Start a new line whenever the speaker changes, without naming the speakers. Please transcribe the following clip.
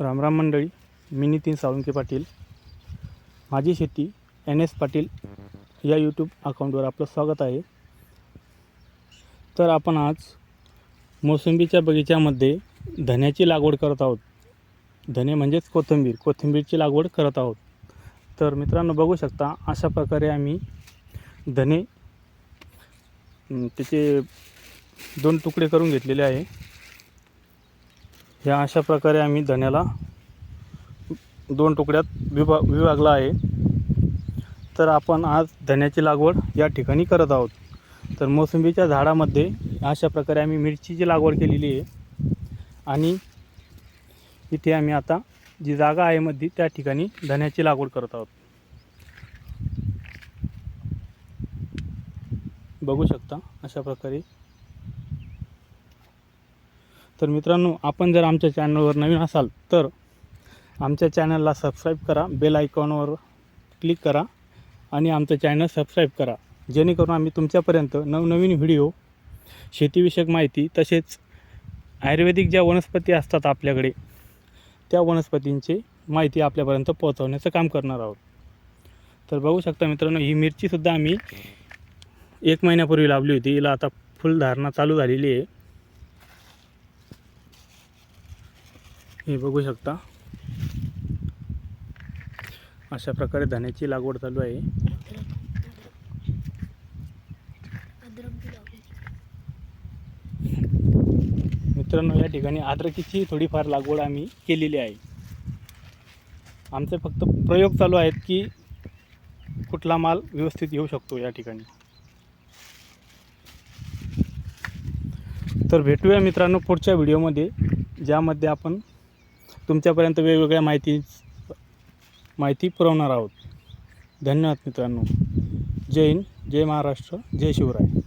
रामराम मंडळी मी नितीन साळुंके पाटील. माझी शेती एन एस पाटील या यूट्यूब अकाउंटवर आपलं स्वागत आहे. तर आपण आज मोसंबीच्या बगीच्यामध्ये धन्याची लागवड करत आहोत. धने म्हणजेच कोथिंबीर कोथिंबीरची लागवड करत आहोत. तर मित्रांनो बघू शकता अशा प्रकारे आम्ही धने त्याचे दोन तुकडे करून घेतलेले आहे. ह्या अशा प्रकारे आम्ही धन्याला दोन तुकड्यात विभा विभागला आहे. तर आपण आज धन्याची लागवड या ठिकाणी करत आहोत. तर मोसंबीच्या झाडामध्ये अशा प्रकारे आम्ही मिरचीची लागवड केलेली आहे. आणि इथे आम्ही आता जी जागा आहे मध्ये त्या ठिकाणी धन्याची लागवड करत आहोत. बघू शकता अशा प्रकारे तर मित्रांनो आपण जर आमच्या चॅनलवर नवीन असाल तर आमच्या चॅनलला सबस्क्राईब करा बेल आयकॉनवर क्लिक करा आणि आमचं चॅनल सबस्क्राईब करा. जेणेकरून आम्ही तुमच्यापर्यंत नवनवीन व्हिडिओ शेतीविषयक माहिती तसेच आयुर्वेदिक ज्या वनस्पती असतात आपल्याकडे त्या वनस्पतींची माहिती आपल्यापर्यंत पोहोचवण्याचं काम करणार आहोत. तर बघू शकता मित्रांनो ही मिरचीसुद्धा आम्ही एक महिन्यापूर्वी लावली होती. हिला आता फुलधारणा चालू झालेली आहे. हे बघू शकता. अशा प्रकारे धान्याची लागवड चालू आहे. मित्रांनो या ठिकाणी अद्रकीची थोडीफार लागवड आम्ही केलेली आहे. आमचे फक्त प्रयोग चालू आहेत की कुठला माल व्यवस्थित येऊ शकतो या ठिकाणी. तर भेटूया मित्रांनो पुढच्या व्हिडिओमध्ये ज्यामध्ये आपण तुमच्यापर्यंत वेगवेगळ्या माहिती माहिती पुरवणार आहोत. धन्यवाद मित्रांनो. जय हिंद जय महाराष्ट्र जय शिवराय.